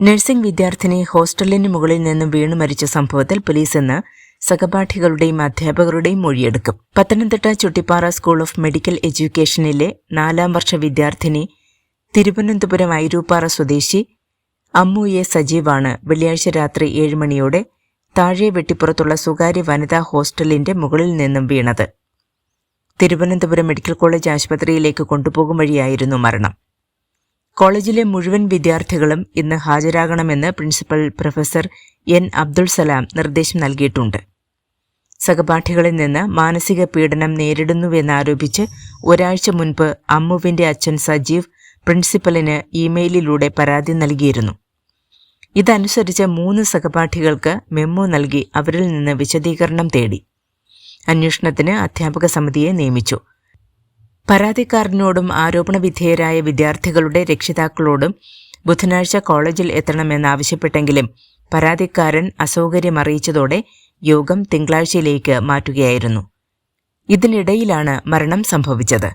Nursing വിദ്യാർത്ഥിനി ഹോസ്റ്റലിന് മുകളിൽ നിന്നും വീണു മരിച്ച സംഭവത്തിൽ പോലീസ് ഇന്ന് സഹപാഠികളുടെയും അധ്യാപകരുടെയും മൊഴിയെടുക്കും. Pathanamthitta Chuttippara school of medical എഡ്യൂക്കേഷനിലെ നാലാം വർഷ വിദ്യാർത്ഥിനി തിരുവനന്തപുരം ഐരൂപ്പാറ സ്വദേശി അമ്മു എ സജീവാണ് വെള്ളിയാഴ്ച രാത്രി ഏഴ് മണിയോടെ താഴെ വെട്ടിപ്പുറത്തുള്ള സ്വകാര്യ വനിതാ ഹോസ്റ്റലിന്റെ മുകളിൽ നിന്നും വീണത്. തിരുവനന്തപുരം മെഡിക്കൽ കോളേജ് ആശുപത്രിയിലേക്ക് കൊണ്ടുപോകും വഴിയായിരുന്നു മരണം. കോളേജിലെ മുഴുവൻ വിദ്യാർത്ഥികളും ഇന്ന് ഹാജരാകണമെന്ന് principal professor N Abdul Salam നിർദ്ദേശം നൽകിയിട്ടുണ്ട്. സഹപാഠികളിൽ നിന്ന് മാനസിക പീഡനം നേരിടുന്നുവെന്നാരോപിച്ച് ഒരാഴ്ച മുൻപ് അമ്മുവിന്റെ അച്ഛൻ സജീവ് പ്രിൻസിപ്പലിന് ഇമെയിലിലൂടെ പരാതി നൽകിയിരുന്നു. ഇതനുസരിച്ച് മൂന്ന് സഹപാഠികൾക്ക് മെമ്മോ നൽകി അവരിൽ നിന്ന് വിശദീകരണം തേടി. അന്വേഷണത്തിന് അധ്യാപക സമിതിയെ നിയമിച്ചു. പരാതിക്കാരനോടും ആരോപണ വിധേയരായ വിദ്യാർത്ഥികളുടെ രക്ഷിതാക്കളോടും ബുധനാഴ്ച കോളേജിൽ എത്തണമെന്നാവശ്യപ്പെട്ടെങ്കിലും പരാതിക്കാരൻ അസൗകര്യം അറിയിച്ചതോടെ യോഗം തിങ്കളാഴ്ചയിലേക്ക് മാറ്റുകയായിരുന്നു. ഇതിനിടയിലാണ് മരണം സംഭവിച്ചത്.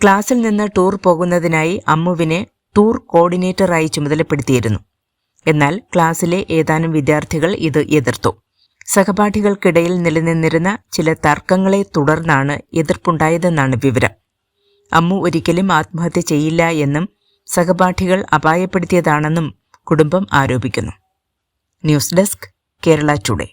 ക്ലാസ്സിൽ നിന്ന് ടൂർ പോകുന്നതിനായി അമ്മുവിനെ ടൂർ കോർഡിനേറ്ററായി ചുമതലപ്പെടുത്തിയിരുന്നു. എന്നാൽ ക്ലാസ്സിലെ ഏതാനും വിദ്യാർത്ഥികൾ ഇത് എതിർത്തു. സഹപാഠികൾക്കിടയിൽ നിലനിന്നിരുന്ന ചില തർക്കങ്ങളെ തുടർന്നാണ് എതിർപ്പുണ്ടായതെന്നാണ് വിവരം. അമ്മു ഒരിക്കലും ആത്മഹത്യ ചെയ്യില്ല എന്നും സഹപാഠികൾ അപായപ്പെടുത്തിയതാണെന്നും കുടുംബം ആരോപിക്കുന്നു. News desk Kerala today.